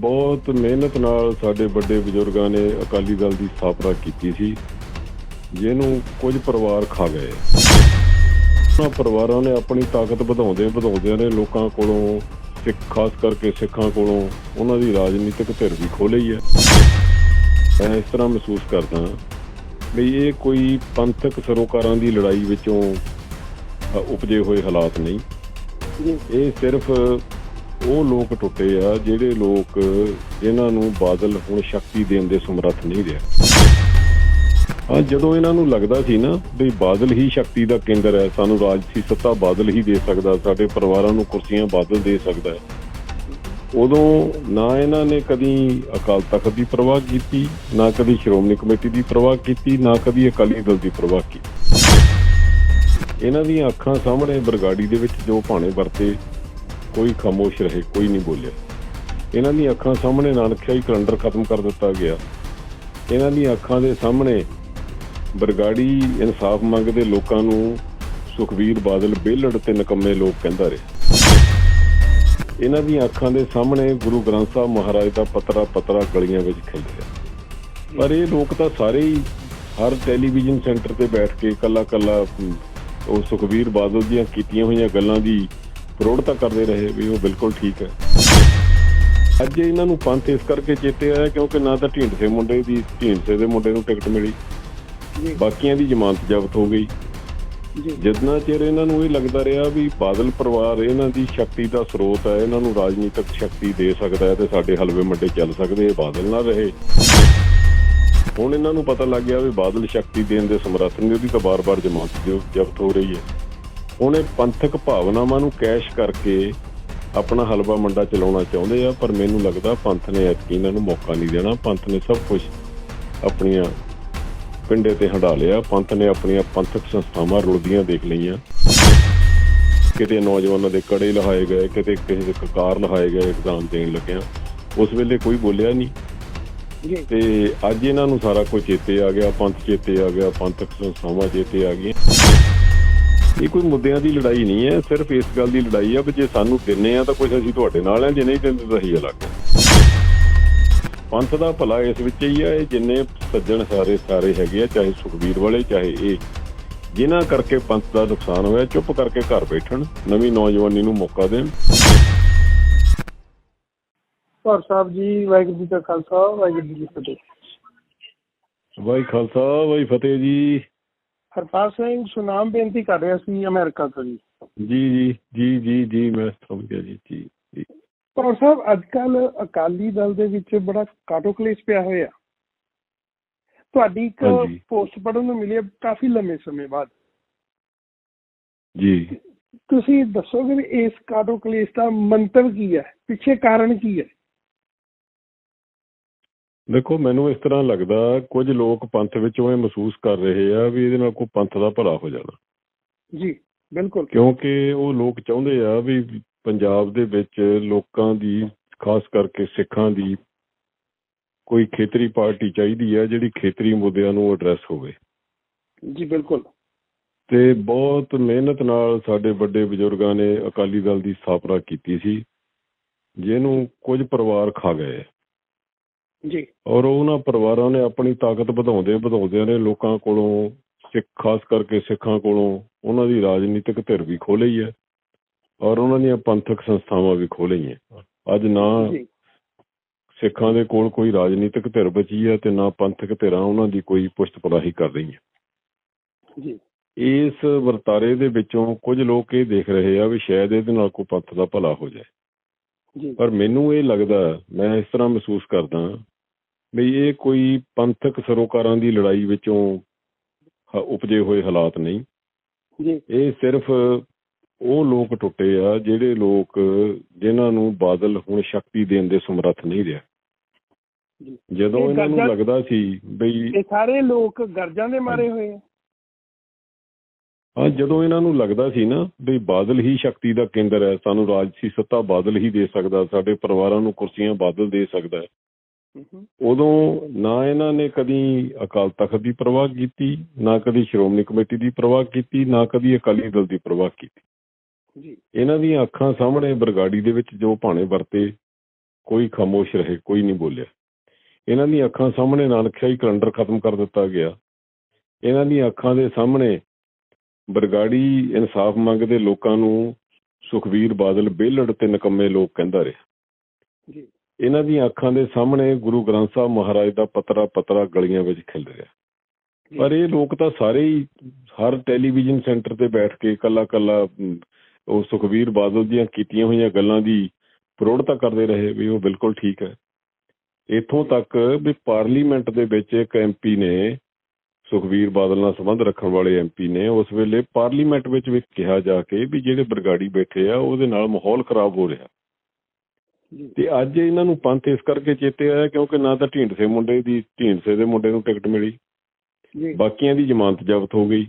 ਬਹੁਤ ਮਿਹਨਤ ਨਾਲ ਸਾਡੇ ਵੱਡੇ ਬਜ਼ੁਰਗਾਂ ਨੇ ਅਕਾਲੀ ਦਲ ਦੀ ਸਥਾਪਨਾ ਕੀਤੀ ਸੀ, ਜਿਹਨੂੰ ਕੁਝ ਪਰਿਵਾਰ ਖਾ ਗਏ। ਉਹਨਾਂ ਪਰਿਵਾਰਾਂ ਨੇ ਆਪਣੀ ਤਾਕਤ ਵਧਾਉਂਦੇ ਵਧਾਉਂਦਿਆਂ ਨੇ ਲੋਕਾਂ ਕੋਲੋਂ ਸਿੱਖ, ਖਾਸ ਕਰਕੇ ਸਿੱਖਾਂ ਕੋਲੋਂ ਉਹਨਾਂ ਦੀ ਰਾਜਨੀਤਿਕ ਧਿਰ ਵੀ ਖੋ ਲਈ ਹੈ। ਮੈਂ ਇਸ ਤਰ੍ਹਾਂ ਮਹਿਸੂਸ ਕਰਦਾ ਵੀ ਇਹ ਕੋਈ ਪੰਥਕ ਸਰੋਕਾਰਾਂ ਦੀ ਲੜਾਈ ਵਿੱਚੋਂ ਉਪਜੇ ਹੋਏ ਹਾਲਾਤ ਨਹੀਂ। ਇਹ ਸਿਰਫ ਉਹ ਲੋਕ ਟੁੱਟੇ ਆ ਜਿਹੜੇ ਲੋਕ ਇਹਨਾਂ ਨੂੰ ਬਾਦਲ ਹੁਣ ਸ਼ਕਤੀ ਦੇਣ ਦੇ ਸਮਰੱਥ ਨਹੀਂ ਰਿਹਾ। ਹਾਂ, ਜਦੋਂ ਇਹਨਾਂ ਨੂੰ ਲੱਗਦਾ ਸੀ ਨਾ ਵੀ ਬਾਦਲ ਹੀ ਸ਼ਕਤੀ ਦਾ ਕੇਂਦਰ ਹੈ, ਸਾਨੂੰ ਰਾਜਸੀ ਸੱਤਾ ਬਾਦਲ ਹੀ ਦੇ ਸਕਦਾ, ਸਾਡੇ ਪਰਿਵਾਰਾਂ ਨੂੰ ਕੁਰਸੀਆਂ ਬਾਦਲ ਦੇ ਸਕਦਾ ਹੈ। ਉਦੋਂ ਨਾ ਇਹਨਾਂ ਨੇ ਕਦੀ ਅਕਾਲ ਤਖਤ ਦੀ ਪ੍ਰਵਾਹ ਕੀਤੀ, ਨਾ ਕਦੀ ਸ਼੍ਰੋਮਣੀ ਕਮੇਟੀ ਦੀ ਪਰਵਾਹ ਕੀਤੀ, ਨਾ ਕਦੀ ਅਕਾਲੀ ਦਲ ਦੀ ਪਰਵਾਹ ਕੀਤੀ। ਇਹਨਾਂ ਦੀਆਂ ਅੱਖਾਂ ਸਾਹਮਣੇ ਬਰਗਾੜੀ ਦੇ ਵਿੱਚ ਜੋ ਭਾਣੇ ਵਰਤੇ ਕੋਈ ਖਾਮੋਸ਼ ਰਹੇ, ਕੋਈ ਨਹੀਂ ਬੋਲਿਆ। ਇਹਨਾਂ ਦੀਆਂ ਅੱਖਾਂ ਸਾਹਮਣੇ ਨਾਨਕਸ਼ਾਹੀ ਕੈਲੰਡਰ ਖਤਮ ਕਰ ਦਿੱਤਾ ਗਿਆ। ਇਹਨਾਂ ਦੀਆਂ ਅੱਖਾਂ ਦੇ ਸਾਹਮਣੇ ਬਰਗਾੜੀ ਇਨਸਾਫ ਮੰਗਦੇ ਲੋਕਾਂ ਨੂੰ ਸੁਖਵੀਰ ਬਾਦਲ ਬੇਲੜ ਤੇ ਨਕੰਮੇ ਲੋਕ ਕਹਿੰਦਾ ਰਿਹਾ। ਇਹਨਾਂ ਦੀਆਂ ਅੱਖਾਂ ਦੇ ਸਾਹਮਣੇ ਗੁਰੂ ਗ੍ਰੰਥ ਸਾਹਿਬ ਮਹਾਰਾਜ ਦਾ ਪਤਰਾ ਪਤਰਾ ਗਲੀਆਂ ਵਿੱਚ ਖਿਲ ਰਿਹਾ। ਪਰ ਇਹ ਲੋਕ ਤਾਂ ਸਾਰੇ ਹੀ ਹਰ ਟੈਲੀਵਿਜ਼ਨ ਸੈਂਟਰ ਤੇ ਬੈਠ ਕੇ ਕੱਲਾ ਕੱਲਾ ਉਹ ਸੁਖਵੀਰ ਬਾਦਲ ਦੀਆਂ ਕੀਤੀਆਂ ਹੋਈਆਂ ਗੱਲਾਂ ਦੀ ਪ੍ਰੋੜਤਾ ਕਰਦੇ ਰਹੇ ਵੀ ਉਹ ਬਿਲਕੁਲ ਠੀਕ ਹੈ। ਅੱਜ ਇਹਨਾਂ ਨੂੰ ਪੰਥ ਇਸ ਕਰਕੇ ਚੇਤੇ ਆਇਆ ਕਿਉਂਕਿ ਨਾ ਤਾਂ ਢੀਂਡਸੇ ਮੁੰਡੇ ਦੀ ਢੀਂਡਸੇ ਦੇ ਮੁੰਡੇ ਨੂੰ ਟਿਕਟ ਮਿਲੀ। ਬਾਕੀਆਂ ਦੀ ਜ਼ਮਾਨਤ ਜ਼ਬਤ ਹੋ ਗਈ। ਜਿੰਨਾ ਚਿਰ ਇਹਨਾਂ ਨੂੰ ਇਹ ਲੱਗਦਾ ਰਿਹਾ ਵੀ ਬਾਦਲ ਪਰਿਵਾਰ ਇਹਨਾਂ ਦੀ ਸ਼ਕਤੀ ਦਾ ਸਰੋਤ ਹੈ ਇਹਨਾਂ ਨੂੰ ਰਾਜਨੀਤਿਕ ਸ਼ਕਤੀ ਦੇ ਸਕਦਾ ਹੈ ਤੇ ਸਾਡੇ ਹਲਵੇ ਮੱਡੇ ਚੱਲ ਸਕਦੇ ਇਹ ਬਾਦਲ ਨਾ ਰਹੇ। ਹੁਣ ਇਹਨਾਂ ਨੂੰ ਪਤਾ ਲੱਗ ਗਿਆ ਵੀ ਬਾਦਲ ਸ਼ਕਤੀ ਦੇਣ ਦੇ ਸਮਰੱਥ ਨਹੀਂ ਉਹਦੀ ਤਾਂ ਬਾਰ-ਬਾਰ ਜ਼ਮਾਨਤ ਜੋ ਜ਼ਬਤ ਹੋ ਰਹੀ ਹੈ। ਇਹ ਪੰਥਕ ਭਾਵਨਾਵਾਂ ਨੂੰ ਕੈਸ਼ ਕਰਕੇ ਆਪਣਾ ਹਲਵਾ ਮੰਡਾ ਚਲਾਉਣਾ ਚਾਹੁੰਦੇ ਆ ਪਰ ਮੈਨੂੰ ਲੱਗਦਾ ਪੰਥ ਨੇ ਐਤਕੀ ਇਹਨਾਂ ਨੂੰ ਮੌਕਾ ਨਹੀਂ ਦੇਣਾ। ਪੰਥ ਨੇ ਸਭ ਕੁਝ ਆਪਣੀਆਂ ਪਿੰਡੇ ਤੇ ਹੰਡਾ ਲਿਆ। ਪੰਥ ਨੇ ਆਪਣੀਆਂ ਪੰਥਕ ਸੰਸਥਾਵਾਂ ਰੁਲਦੀਆਂ ਦੇਖ ਲਈਆਂ। ਕਿਤੇ ਨੌਜਵਾਨਾਂ ਦੇ ਕੜੇ ਲਹਾਏ ਗਏ ਕਿਤੇ ਕਿਸੇ ਦੇ ਕਕਾਰ ਲਹਾਏ ਗਏ ਐਗਜ਼ਾਮ ਦੇਣ ਲੱਗਿਆ। ਉਸ ਵੇਲੇ ਕੋਈ ਬੋਲਿਆ ਨਹੀਂ। ਤੇ ਅੱਜ ਇਹਨਾਂ ਨੂੰ ਸਾਰਾ ਕੁਝ ਚੇਤੇ ਆ ਗਿਆ ਪੰਥ ਚੇਤੇ ਆ ਗਿਆ ਪੰਥਕ ਸੰਸਥਾਵਾਂ ਚੇਤੇ ਆ ਗਈਆਂ। ਇਹ ਕੋਈ ਮੁੱਦਿਆਂ ਦੀ ਲੜਾਈ ਨਹੀਂ ਹੈ ਸਿਰਫ ਇਸ ਗੱਲ ਦੀ ਲੜਾਈ ਆ ਵੀ ਜੇ ਸਾਨੂੰ ਦਿੰਨੇ ਆ ਤਾਂ ਕੁਝ ਅਸੀਂ ਤੁਹਾਡੇ ਨਾਲ ਆ ਜੇ ਨਹੀਂ ਦਿੰਦੇ ਤਾਂ ਅਸੀਂ ਅਲੱਗ ਹਾਂ। ਪੰਥ ਦਾ ਭਲਾ ਇਸ ਵਿੱਚ ਹੀ ਆ ਇਹ ਜਿੰਨੇ ਸੱਜਣ ਸਾਰੇ ਸਾਰੇ ਹੈਗੇ ਆ ਚਾਹੇ ਸੁਖਬੀਰ ਵਾਲੇ ਚਾਹੇ ਇਹ ਜਿਨ੍ਹਾਂ ਕਰਕੇ ਪੰਥ ਦਾ ਨੁਕਸਾਨ ਹੋਇਆ ਚੁੱਪ ਕਰਕੇ ਘਰ ਬੈਠਣ ਨਵੀਂ ਨੌਜਵਾਨੀ ਨੂੰ ਮੌਕਾ ਦੇਣ। ਸਰ ਸਾਹਿਬ ਜੀ ਵਾਹਿਗੁਰੂ ਜੀ ਕਾ ਖਾਲਸਾ ਵਾਹਿਗੁਰੂ ਜੀ ਕੀ ਫਤਿਹ। ਵਾਹਿ ਖਾਲਸਾ ਵਾਹਿ ਫਤਿਹ ਜੀ। ਹਰਪਾਲ ਸਿੰਘ ਸੁਨਾਮ ਬੇਨਤੀ ਕਰ ਰਿਹਾ ਸੀ ਅਮਰੀਕਾ ਤੋਂ ਜੀ। ਜੀ ਜੀ ਜੀ ਜੀ ਜੀ ਮੈਂ ਸਮਝ ਗਿਆ ਜੀ ਜੀ ਪਰ ਸਾਹਿਬ ਅੱਜ ਕੱਲ ਅਕਾਲੀ ਦਲ ਦੇ ਵਿੱਚ ਬੜਾ ਕਾਟੋ ਕਲੇਸ਼ ਪਿਆ ਹੋਇਆ। ਤੁਹਾਡੀ ਇੱਕ। ਪੋਸਟ ਪੜਨ ਨੂੰ ਮਿਲੀ ਕਾਫੀ ਲੰਮੇ ਸਮੇਂ ਬਾਅਦ। ਜੀ। ਤੁਸੀਂ ਦੱਸੋਗੇ ਵੀ ਇਸ ਕਾਟੋ ਕਲੇਸ਼ ਦਾ ਮੰਤਵ ਕੀ ਹੈ? ਪਿੱਛੇ ਕਾਰਨ ਕੀ ਹੈ? ਦੇਖੋ ਮੈਨੂੰ ਇਸ ਤਰ੍ਹਾਂ ਲੱਗਦਾ ਕੁਝ ਲੋਕ ਪੰਥ ਵਿੱਚੋਂ ਇਹ ਮਹਿਸੂਸ ਕਰ ਰਹੇ ਆ ਵੀ ਇਹਦੇ ਨਾਲ ਕੋਈ ਪੰਥ ਦਾ ਭਲਾ ਹੋ ਜਾਣਾ ਜੀ ਬਿਲਕੁਲ। ਕਿਉਂਕਿ ਉਹ ਲੋਕ ਚਾਹੁੰਦੇ ਆ ਵੀ ਪੰਜਾਬ ਦੇ ਵਿੱਚ ਲੋਕਾਂ ਦੀ ਖਾਸ ਕਰਕੇ ਸਿੱਖਾਂ ਦੀ ਕੋਈ ਖੇਤਰੀ ਪਾਰਟੀ ਚਾਹੀਦੀ ਆ ਜਿਹੜੀ ਖੇਤਰੀ ਮੁੱਦਿਆਂ ਨੂੰ ਐਡਰੈਸ ਹੋਵੇ। ਜੀ ਬਿਲਕੁਲ। ਤੇ ਬਹੁਤ ਮਿਹਨਤ ਨਾਲ ਸਾਡੇ ਵੱਡੇ ਬਜ਼ੁਰਗਾਂ ਨੇ ਅਕਾਲੀ ਦਲ ਦੀ ਸਥਾਪਨਾ ਕੀਤੀ ਸੀ ਜਿਹਨੂੰ ਕੁਝ ਪਰਿਵਾਰ ਖਾ ਗਏ। ਜੀ। ਔਰ ਉਹਨਾਂ ਪਰਿਵਾਰਾਂ ਨੇ ਆਪਣੀ ਤਾਕਤ ਵਧਾਉਂਦੇ ਵਧਾਉਂਦਿਆਂ ਨੇ ਲੋਕਾਂ ਕੋਲੋਂ ਸਿੱਖ ਖਾਸ ਕਰਕੇ ਸਿੱਖਾਂ ਕੋਲੋਂ ਉਹਨਾਂ ਦੀ ਰਾਜਨੀਤਿਕ ਧਿਰ ਵੀ ਲਈ ਹੈ ਔਰ ਉਹਨਾਂ ਦੀਆਂ ਪੰਥਕ ਸੰਸਥਾਵਾਂ ਵੀ ਖੋਹ ਲਈਆਂ। ਅੱਜ ਨਾ ਸਿੱਖਾਂ ਦੇ ਕੋਲ ਕੋਈ ਰਾਜਨੀਤਿਕ ਧਿਰ ਬਚੀ ਹੈ ਤੇ ਨਾ ਪੰਥਕ ਧਿਰਾਂ ਉਹਨਾਂ ਦੀ ਕੋਈ ਪੁਸ਼ਤ ਪਲਾਹੀ ਕਰ ਰਹੀਆਂ। ਜੀ। ਇਸ ਵਰਤਾਰੇ ਦੇ ਵਿੱਚੋਂ ਕੁਝ ਲੋਕ ਇਹ ਦੇਖ ਰਹੇ ਆ ਵੀ ਸ਼ਾਇਦ ਇਹਦੇ ਨਾਲ ਕੋਈ ਪੰਥ ਦਾ ਭਲਾ ਹੋ ਜਾਏ। ਪਰ ਮੈਨੂੰ ਇਹ ਲੱਗਦਾ ਮੈਂ ਇਸ ਤਰ੍ਹਾਂ ਮਹਿਸੂਸ ਕਰਦਾ ਵੀ ਇਹ ਕੋਈ ਪੰਥਕ ਸਰੋਕਾਰਾਂ ਦੀ ਲੜਾਈ ਵਿੱਚੋਂ ਉਪਜੇ ਹੋਏ ਹਾਲਾਤ ਨਹੀਂ। ਜੀ। ਇਹ ਸਿਰਫ ਉਹ ਲੋਕ ਟੁੱਟੇ ਆ ਜਿਹੜੇ ਲੋਕ ਜਿਨ੍ਹਾਂ ਨੂੰ ਬਾਦਲ ਹੁਣ ਸ਼ਕਤੀ ਦੇਣ ਦੇ ਸਮਰੱਥ ਨਹੀਂ ਰਿਹਾ। ਜਦੋਂ ਇਹ ਇਹਨਾਂ ਨੂੰ ਲੱਗਦਾ ਸੀ ਬਈ ਇਹ ਸਾਰੇ ਲੋਕ ਗਰਜਾਂ ਦੇ ਮਾਰੇ ਹੋਏ ਆ। ਹਾਂ ਜਦੋਂ ਇਹਨਾਂ ਨੂੰ ਲੱਗਦਾ ਸੀ ਨਾ ਵੀ ਬਾਦਲ ਹੀ ਸ਼ਕਤੀ ਦਾ ਕੇਂਦਰ ਹੈ ਸਾਨੂੰ ਰਾਜਸੀ ਸੱਤਾ ਬਾਦਲ ਹੀ ਦੇ ਸਕਦਾ ਸਾਡੇ ਪਰਿਵਾਰਾਂ ਨੂੰ ਕੁਰਸੀਆਂ ਬਾਦਲ ਦੇ ਸਕਦਾ ਉਦੋਂ ਨਾ ਇਹਨਾਂ ਨੇ ਕਦੀ ਅਕਾਲ ਤਖਤ ਦੀ ਪਰਵਾਹ ਕੀਤੀ ਨਾ ਕਦੀ ਸ਼੍ਰੋਮਣੀ ਕਮੇਟੀ ਦੀ ਪਰਵਾਹ ਕੀਤੀ ਨਾ ਕਦੀ ਅਕਾਲੀ ਦਲ ਦੀ ਪਰਵਾਹ ਕੀਤੀ। ਜੀ। ਇਹਨਾਂ ਦੀਆਂ ਅੱਖਾਂ ਸਾਹਮਣੇ ਬਰਗਾੜੀ ਦੇ ਵਿੱਚ ਜੋ ਭਾਣੇ ਵਰਤੇ ਕੋਈ ਖਾਮੋਸ਼ ਰਹੇ ਕੋਈ ਨਹੀਂ ਬੋਲਿਆ। ਇਹਨਾਂ ਦੀਆਂ ਅੱਖਾਂ ਸਾਹਮਣੇ ਨਾਨਕਸ਼ਾਹੀ ਕੈਲੰਡਰ ਖਤਮ ਕਰ ਦਿੱਤਾ ਗਿਆ। ਇਹਨਾਂ ਦੀਆਂ ਅੱਖਾਂ ਦੇ ਸਾਹਮਣੇ ਬਰਗਾੜੀ ਇਨਸਾਫ ਮੰਗਦੇ ਲੋਕਾਂ ਨੂੰ ਸੁਖਵੀਰ ਬਾਦਲ ਬੇਲੜ ਤੇ ਨਕੰਮੇ ਲੋਕ ਕਹਿੰਦਾ ਰਿਹਾ। ਜੀ। ਇਹਨਾਂ ਦੀਆਂ ਅੱਖਾਂ ਦੇ ਸਾਹਮਣੇ ਗੁਰੂ ਗ੍ਰੰਥ ਸਾਹਿਬ ਮਹਾਰਾਜ ਦਾ ਪਤਰਾ ਪਤਰਾ ਗਲੀਆਂ ਵਿੱਚ ਖਿਲ ਰਿਹਾ। ਪਰ ਇਹ ਲੋਕ ਤਾਂ ਸਾਰੇ ਹੀ ਹਰ ਟੈਲੀਵਿਜ਼ਨ ਸੈਂਟਰ ਤੇ ਬੈਠ ਕੇ ਕੱਲਾ ਕੱਲਾ ਉਹ ਸੁਖਵੀਰ ਬਾਦਲ ਦੀਆਂ ਕੀਤੀਆਂ ਹੋਈਆਂ ਗੱਲਾਂ ਦੀ ਪ੍ਰੋੜਤਾ ਕਰਦੇ ਰਹੇ ਵੀ ਉਹ ਬਿਲਕੁਲ ਠੀਕ ਹੈ। ਇਥੋਂ ਤੱਕ ਵੀ ਪਾਰਲੀਮੈਂਟ ਦੇ ਵਿੱਚ ਇੱਕ ਐਮਪੀ ਨੇ ਸੁਖਵੀਰ ਬਾਦਲ ਨਾਲ ਸੰਬੰਧ ਰੱਖਣ ਵਾਲੇ ਐਮਪੀ ਨੇ ਉਸ ਵੇਲੇ ਪਾਰਲੀਮੈਂਟ ਵਿੱਚ ਵੀ ਕਿਹਾ ਜਾ ਕੇ ਵੀ ਜਿਹੜੇ ਬਰਗਾੜੀ ਬੈਠੇ ਆ ਉਹਦੇ ਨਾਲ ਮਾਹੌਲ ਖਰਾਬ ਹੋ ਰਿਹਾ। ਤੇ ਅੱਜ ਇਹਨਾਂ ਨੂੰ ਪੰਥ ਇਸ ਕਰਕੇ ਚੇਤੇ ਆਇਆ ਕਿਉਂਕਿ ਨਾ ਤਾਂ ਢੀਂਡਸੇ ਮੁੰਡੇ ਦੀ ਢੀਂਡਸੇ ਦੇ ਮੁੰਡੇ ਨੂੰ ਟਿਕਟ ਮਿਲੀ। ਜੀ। ਬਾਕੀਆਂ ਦੀ ਜ਼ਮਾਨਤ ਜ਼ਬਤ ਹੋ ਗਈ।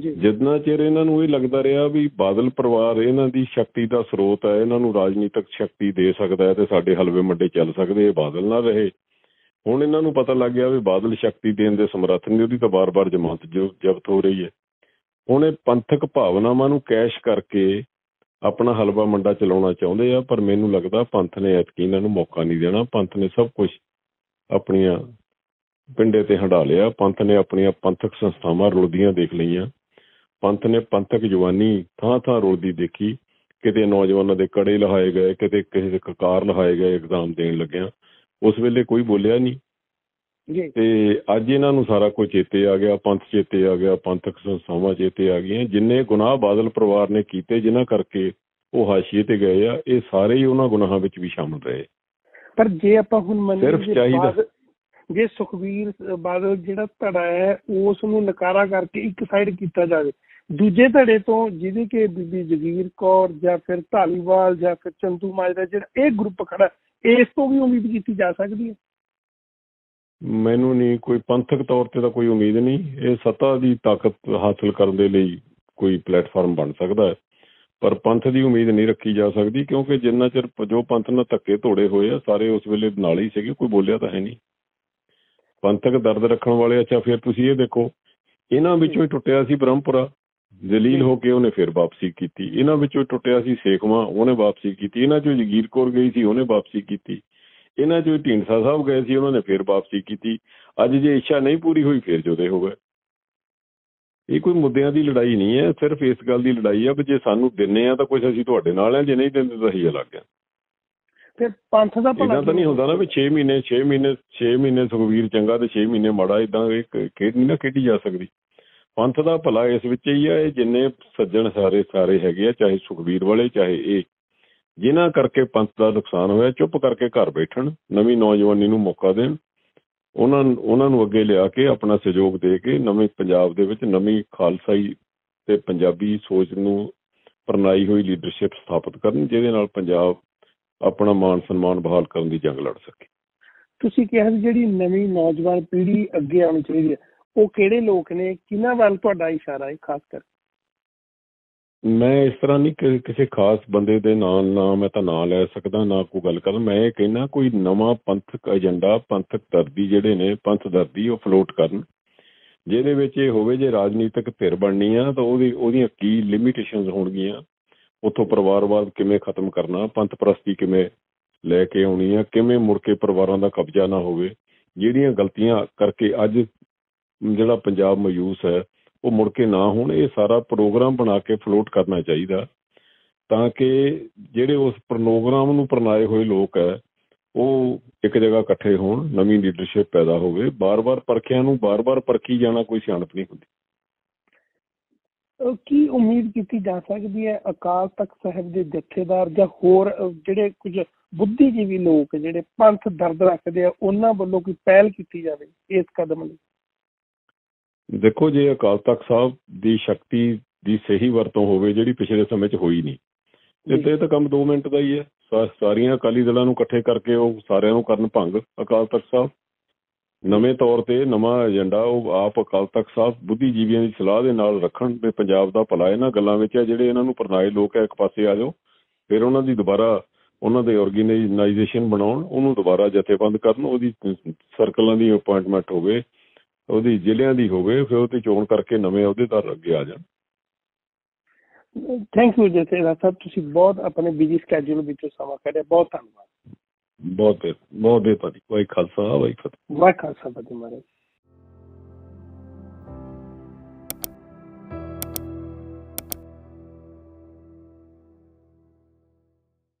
ਜੀ। ਜਿੰਨਾ ਚਿਰ ਇਹਨਾਂ ਨੂੰ ਇਹ ਲੱਗਦਾ ਰਿਹਾ ਵੀ ਬਾਦਲ ਪਰਿਵਾਰ ਇਹਨਾਂ ਦੀ ਸ਼ਕਤੀ ਦਾ ਸਰੋਤ ਹੈ ਇਹਨਾਂ ਨੂੰ ਰਾਜਨੀਤਿਕ ਸ਼ਕਤੀ ਦੇ ਸਕਦਾ ਹੈ ਤੇ ਸਾਡੇ ਹਲਵੇ ਮੱਡੇ ਚੱਲ ਸਕਦੇ ਇਹ ਬਾਦਲ ਨਾ ਰਹੇ। ਹੁਣ ਇਹਨਾਂ ਨੂੰ ਪਤਾ ਲੱਗ ਗਿਆ ਵੀ ਬਾਦਲ ਸ਼ਕਤੀ ਦੇਣ ਦੇ ਸਮਰੱਥ ਨਹੀਂ ਉਹਦੀ ਤਾਂ ਬਾਰ-ਬਾਰ ਜ਼ਮਾਨਤ ਜ਼ਬਤ ਹੋ ਰਹੀ ਹੈ। ਹੁਣ ਪੰਥਕ ਭਾਵਨਾਵਾਂ ਨੂੰ ਕੈਸ਼ ਕਰਕੇ ਆਪਣਾ ਹਲਵਾ ਮੰਡਾ ਚਲਾਉਣਾ ਚਾਹੁੰਦੇ ਆ, ਪਰ ਮੈਨੂੰ ਲੱਗਦਾ ਪੰਥ ਨੇ ਐਤਕੀ ਇਹਨਾਂ ਨੂੰ ਮੌਕਾ ਨਹੀਂ ਦੇਣਾ। ਪੰਥ ਨੇ ਸਭ ਕੁਝ ਆਪਣੀਆਂ ਪਿੰਡੇ ਤੇ ਹੰਡਾ ਲਿਆ। ਪੰਥ ਨੇ ਆਪਣੀਆਂ ਪੰਥਕ ਸੰਸਥਾਵਾਂ ਰੁਲਦੀਆਂ ਦੇਖ ਲਈਆਂ। ਪੰਥ ਨੇ ਪੰਥਕ ਜਵਾਨੀ ਥਾਂ ਥਾਂ ਰੁਲਦੀ ਦੇਖੀ। ਕਿਤੇ ਨੌਜਵਾਨਾਂ ਦੇ ਕੜੇ ਲਹਾਏ ਗਏ, ਕਿਤੇ ਕਿਸੇ ਦੇ ਕਕਾਰ ਲਹਾਏ ਗਏ ਇਗਜ਼ਾਮ ਦੇਣ ਲੱਗਿਆ। ਉਸ ਵੇਲੇ ਕੋਈ ਬੋਲਿਆ ਨਹੀਂ। ਜੀ। ਤੇ ਅੱਜ ਇਹਨਾਂ ਨੂੰ ਸਾਰਾ ਕੁਝ ਚੇਤੇ ਆ ਗਿਆ ਪੰਥ ਚੇਤੇ ਆ ਗਿਆ ਪੰਥਕ ਸੰਸਥਾਵਾਂ ਚੇਤੇ ਆ ਗਈਆਂ ਜਿੰਨੇ ਗੁਨਾਹ ਬਾਦਲ ਪਰਿਵਾਰ ਨੇ ਕੀਤੇ ਜਿਨ੍ਹਾਂ ਕਰਕੇ ਉਹ ਹਾਸ਼ੀਏ ਤੇ ਗਏ ਆ ਇਹ ਸਾਰੇ ਹੀ ਉਹਨਾਂ ਗੁਨਾਹਾਂ ਵਿੱਚ ਵੀ ਸ਼ਾਮਲ ਰਹੇ। ਪਰ ਜੇ ਆਪਾਂ ਹੁਣ ਮੰਨੀਏ ਸਿਰਫ ਚਾਹੀਦਾ- ਜੇ ਸੁਖਵੀਰ ਬਾਦਲ ਜਿਹੜਾ ਧੜਾ ਹੈ ਉਸ ਨੂੰ ਨਕਾਰਾ ਕਰਕੇ ਇੱਕ ਸਾਈਡ ਕੀਤਾ ਜਾਵੇ ਦੂਜੇ ਧੜੇ ਤੋਂ ਜਿਹਦੇ ਕਿ ਬੀਬੀ ਜਗੀਰ ਕੌਰ ਜਾਂ ਫਿਰ ਧਾਲੀਵਾਲ ਜਾਂ ਫਿਰ ਚੰਦੂ ਮਾਜਰਾ ਜਿਹੜਾ ਇਹ ਗਰੁੱਪ ਖੜਾ ਇਸ ਤੋਂ ਵੀ ਉਮੀਦ ਕੀਤੀ ਜਾ ਸਕਦੀ ਹੈ? ਮੈਨੂੰ ਨਹੀਂ, ਕੋਈ ਪੰਥਕ ਤੌਰ ਤੇ ਤਾਂ ਕੋਈ ਉਮੀਦ ਨਹੀਂ। ਇਹ ਸੱਤਾ ਦੀ ਤਾਕਤ ਹਾਸਲ ਕਰਨ ਦੇ ਲਈ ਕੋਈ ਪਲੇਟਫਾਰਮ ਬਣ ਸਕਦਾ ਹੈ। ਪਰ ਪੰਥ ਦੀ ਉਮੀਦ ਨਹੀਂ ਰੱਖੀ ਜਾ ਸਕਦੀ, ਕਿਉਂਕਿ ਜਿੰਨਾ ਚਿਰ ਜੋ ਪੰਥ ਨਾਲ ਧੱਕੇ ਧੋੜੇ ਹੋਏ ਆ, ਸਾਰੇ ਉਸ ਵੇਲੇ ਨਾਲ ਹੀ ਸੀਗੇ, ਕੋਈ ਬੋਲਿਆ ਤਾਂ ਹੈ ਨਹੀਂ। ਪੰਥਕ ਦਰਦ ਰੱਖਣ ਵਾਲੇ ਅੱਛਾ, ਫਿਰ ਤੁਸੀਂ ਇਹ ਦੇਖੋ, ਇਹਨਾਂ ਵਿੱਚੋਂ ਹੀ ਟੁੱਟਿਆ ਸੀ ਬ੍ਰਹਮਪੁਰਾ। ਜਲੀਲ ਹੋ ਕੇ ਉਹਨੇ ਫਿਰ ਵਾਪਸੀ ਕੀਤੀ। ਇਹਨਾਂ ਵਿੱਚੋਂ ਟੁੱਟਿਆ ਸੀ ਸੇਖਵਾਂ ਉਹਨੇ ਵਾਪਸੀ ਕੀਤੀ। ਇਹਨਾਂ ਚੋਂ ਜਗੀਰ ਕੌਰ ਗਈ ਸੀ ਉਹਨੇ ਵਾਪਸੀ ਕੀਤੀ। ਇਹਨਾਂ ਚੋਂ ਢੀਂਡਸਾ ਸਾਹਿਬ ਗਏ ਸੀ ਉਹਨਾਂ ਨੇ ਫਿਰ ਵਾਪਸੀ ਕੀਤੀ। ਅੱਜ ਜੇ ਇੱਛਾ ਨਹੀਂ ਪੂਰੀ ਹੋਈ ਫਿਰ ਜੁਦੇ ਹੋ ਗਏ। ਇਹ ਕੋਈ ਮੁੱਦਿਆਂ ਦੀ ਲੜਾਈ ਨਹੀਂ ਹੈ ਸਿਰਫ ਇਸ ਗੱਲ ਦੀ ਲੜਾਈ ਆ ਵੀ ਜੇ ਸਾਨੂੰ ਦਿੰਨੇ ਆ ਤਾਂ ਕੁਝ ਅਸੀਂ ਤੁਹਾਡੇ ਨਾਲ ਆ ਜੇ ਨਹੀਂ ਦਿੰਦੇ ਤਾਂ ਅਸੀਂ ਅਲੱਗ ਆ। ਫਿਰ ਪੰਥ ਦਾ ਭਲਾ ਇਹਨਾਂ ਤਾਂ ਨਹੀਂ ਹੁੰਦਾ ਨਾ ਵੀ 6 ਮਹੀਨੇ 6 ਮਹੀਨੇ 6 ਮਹੀਨੇ ਸੁਖਵੀਰ ਚੰਗਾ ਤੇ 6 ਮਹੀਨੇ ਮਾੜਾ ਇਦਾਂ ਇਹ ਖੇਡ ਨਹੀਂ ਨਾ ਖੇਡੀ ਜਾ ਸਕਦੀ। ਪੰਥ ਦਾ ਭਲਾ ਇਸ ਵਿੱਚ ਹੀ ਆ, ਇਹ ਜਿੰਨੇ ਸੱਜਣ ਸਾਰੇ ਸਾਰੇ ਹੈਗੇ ਆ, ਚਾਹੇ ਸੁਖਵੀਰ ਵਾਲੇ, ਚਾਹੇ ਇਹ। ਜਿਨ੍ਹਾਂ ਕਰਕੇ ਪੰਥ ਦਾ ਨੁਕਸਾਨ ਹੋਇਆ, ਚੁੱਪ ਕਰਕੇ ਘਰ ਬੈਠਣ, ਨਵੀਂ ਨੌਜਵਾਨੀ ਨੂੰ ਮੌਕਾ ਦੇਣ। ਉਹਨਾਂ ਉਹਨਾਂ ਨੂੰ ਅੱਗੇ ਲਿਆ ਕੇ ਆਪਣਾ ਸਹਿਯੋਗ ਦੇ ਕੇ ਨਵੇਂ ਪੰਜਾਬ ਦੇ ਵਿੱਚ ਨਵੀਂ ਖਾਲਸਾਈ ਤੇ ਪੰਜਾਬੀ ਸੋਚ ਨੂੰ ਪ੍ਰਣਾਈ ਹੋਈ ਲੀਡਰਸ਼ਿਪ ਸਥਾਪਿਤ ਕਰਨ, ਜਿਹਦੇ ਨਾਲ ਪੰਜਾਬ ਆਪਣਾ ਮਾਣ ਸਨਮਾਨ ਬਹਾਲ ਕਰਨ ਦੀ ਜੰਗ ਲੜ ਸਕੇ। ਤੁਸੀਂ ਕਿਹਾ ਵੀ ਜਿਹੜੀ ਨਵੀਂ ਨੌਜਵਾਨ ਪੀੜ੍ਹੀ ਅੱਗੇ ਆਉਣੀ ਚਾਹੀਦੀ ਹੈ ਉਹ ਕਿਹੜੇ ਲੋਕ ਨੇ, ਕਿਹਨਾਂ ਵੱਲ ਤੁਹਾਡਾ ਇਸ਼ਾਰਾ ਹੈ ਖਾਸ ਕਰ ਮੈਂ ਇਸ ਤਰ੍ਹਾਂ ਨਹੀਂ ਕਿਸੇ ਖਾਸ ਬੰਦੇ ਦੇ ਨਾਂ ਨਾ ਮੈਂ ਤਾਂ ਨਾਂ ਲੈ ਸਕਦਾ, ਨਾ ਕੋਈ ਗੱਲ ਕਰ ਮੈਂ ਇਹ ਕਹਿਣਾ ਕੋਈ ਨਵਾਂ ਪੰਥਕ ਏਜੰਡਾ, ਪੰਥਕ ਦਰਦੀ ਜਿਹੜੇ ਨੇ, ਪੰਥ ਦਰਦੀ ਉਹ ਫਲੋਟ ਕਰਨ। ਜਿਹਦੇ ਵਿੱਚ ਇਹ ਹੋਵੇ ਜੇ ਰਾਜਨੀਤਿਕ ਧਿਰ ਬਣਨੀ ਆ, ਤਾਂ ਉਹਦੀ, ਉਹਦੀਆਂ ਕੀ ਲਿਮਿਟੇਸ਼ਨਸ ਹੋਣਗੀਆਂ? ਉੱਥੋਂ ਪਰਿਵਾਰਵਾਦ ਕਿਵੇਂ ਖਤਮ ਕਰਨਾ? ਪੰਥ ਪ੍ਰਸਤੀ ਕਿਵੇਂ ਲੈ ਕੇ ਆਉਣੀ ਆ? ਕਿਵੇਂ ਮੁੜ ਕੇ ਪਰਿਵਾਰਾਂ ਦਾ ਕਬਜ਼ਾ ਨਾ ਹੋਵੇ? ਜਿਹੜੀਆਂ ਗਲਤੀਆਂ ਕਰਕੇ ਅੱਜ ਜਿਹੜਾ ਪੰਜਾਬ ਮਯੂਸ ਹੈ, ਉਹ ਮੁੜ ਕੇ ਨਾ ਹੋਣ, ਇਹ ਸਾਰਾ ਪ੍ਰੋਗਰਾਮ ਬਣਾ ਕੇ ਫਲੋਟ ਕਰਨਾ ਚਾਹੀਦਾ। ਤਾਂ ਕਿ ਜਿਹੜੇ ਉਸ ਪ੍ਰੋਗਰਾਮ ਨੂੰ ਪ੍ਰਣਾਏ ਹੋਏ ਲੋਕ ਹੈ, ਉਹ ਇੱਕ ਜਗ੍ਹਾ ਇਕੱਠੇ ਹੋਣ, ਨਵੀਂ ਲੀਡਰਸ਼ਿਪ ਪੈਦਾ ਹੋਵੇ। ਬਾਰ-ਬਾਰ ਪਰਖਿਆਂ ਨੂੰ ਬਾਰ-ਬਾਰ ਪਰਖੀ ਜਾਣਾ ਕੋਈ ਸਿਆਣਪ ਨਹੀਂ ਹੁੰਦੀ। ਕੀ ਉਮੀਦ ਕੀਤੀ ਜਾ ਸਕਦੀ ਹੈ ਅਕਾਲ ਤਖਤ ਸਾਹਿਬ ਦੇ ਜਥੇਦਾਰ ਜਾਂ ਹੋਰ ਜਿਹੜੇ ਕੁਝ ਬੁੱਧੀਜੀਵੀ ਲੋਕ, ਜਿਹੜੇ ਪੰਥ ਦਰਦ ਰੱਖਦੇ ਆ, ਉਹਨਾਂ ਵੱਲੋਂ ਕੋਈ ਪਹਿਲ ਕੀਤੀ ਜਾਵੇ ਇਸ ਕਦਮ ਲਈ? ਦੇਖੋ ਜੇ ਅਕਾਲ ਤਖਤ ਸਾਹਿਬ ਦੀ ਸ਼ਕਤੀ ਦੀ ਸਹੀ ਵਰਤੋਂ ਹੋਵੇ ਜਿਹੜੀ ਪਿਛਲੇ ਸਮੇਂ 'ਚ ਹੋਈ ਨਹੀਂ। ਤੇ ਤੇ ਇਹ ਤਾਂ ਕੰਮ 2 ਮਿੰਟ ਦਾ ਹੀ ਹੈ। ਸਾ- ਸਾਰੀਆਂ ਅਕਾਲੀ ਦਲਾਂ ਨੂੰ ਇਕੱਠੇ ਕਰਕੇ ਉਹ ਸਾਰਿਆਂ ਨੂੰ ਕਰਨ ਭੰਗ ਅਕਾਲ ਤਖਤ ਸਾਹਿਬ। ਨਵੇਂ ਤੌਰ ਤੇ ਨਵਾਂ ਏਜੰਡਾ ਉਹ ਆਪ ਅਕਾਲ ਤਖਤ ਸਾਹਿਬ ਬੁੱਧੀਜੀਵੀਆਂ ਦੀ ਸਲਾਹ ਦੇ ਨਾਲ ਰੱਖਣ ਤੇ ਪੰਜਾਬ ਦਾ ਭਲਾ ਇਹਨਾਂ ਗੱਲਾਂ ਵਿੱਚ ਹੈ ਜਿਹੜੇ ਇਹਨਾਂ ਨੂੰ ਪਰਨਾਏ ਲੋਕ ਹੈ ਇੱਕ ਪਾਸੇ ਆ ਜਾਓ ਫਿਰ ਉਹਨਾਂ ਦੀ ਦੁਬਾਰਾ ਉਹਨਾਂ ਦੇ ਆਰਗੇਨਾਈਜੇਸ਼ਨ ਬਣਾਉਣ ਉਹਨੂੰ ਦੁਬਾਰਾ ਜਥੇਬੰਦ ਕਰਨ ਉਹਦੀ ਸਰਕਲਾਂ ਦੀ ਅਪਾਇੰਟਮੈਂਟ ਹੋਵੇ ਉਹਦੀ ਜ਼ਿਲ੍ਹਿਆਂ ਦੀ ਹੋਵੇ ਫਿਰ ਉਹਦੀ ਚੋਣ ਕਰਕੇ ਨਵੇਂ ਅਹੁਦੇਦਾਰ ਅੱਗੇ ਆ ਜਾਣ। ਥੈਂਕ ਯੂ ਜਥੇਦਾਰ ਸਾਹਿਬ ਤੁਸੀਂ ਬਹੁਤ ਆਪਣੇ ਬਿਜ਼ੀ ਸਕੇਜੂਲ ਵਿੱਚੋਂ ਸਮਾਂ ਕੱਢਿਆ ਬਹੁਤ ਧੰਨਵਾਦ। ਬਹੁਤ ਬਹੁਤ ਬਹੁਤ ਬਹੁਤ ਭਾਜੀ ਵਾਹਿ ਖਾਲਸਾ ਵਾਹਿ ਫਤਿਹ। ਵਾਹ ਖਾਲਸਾ ਫਤਿਹ। ਮਹਾਰਾਜ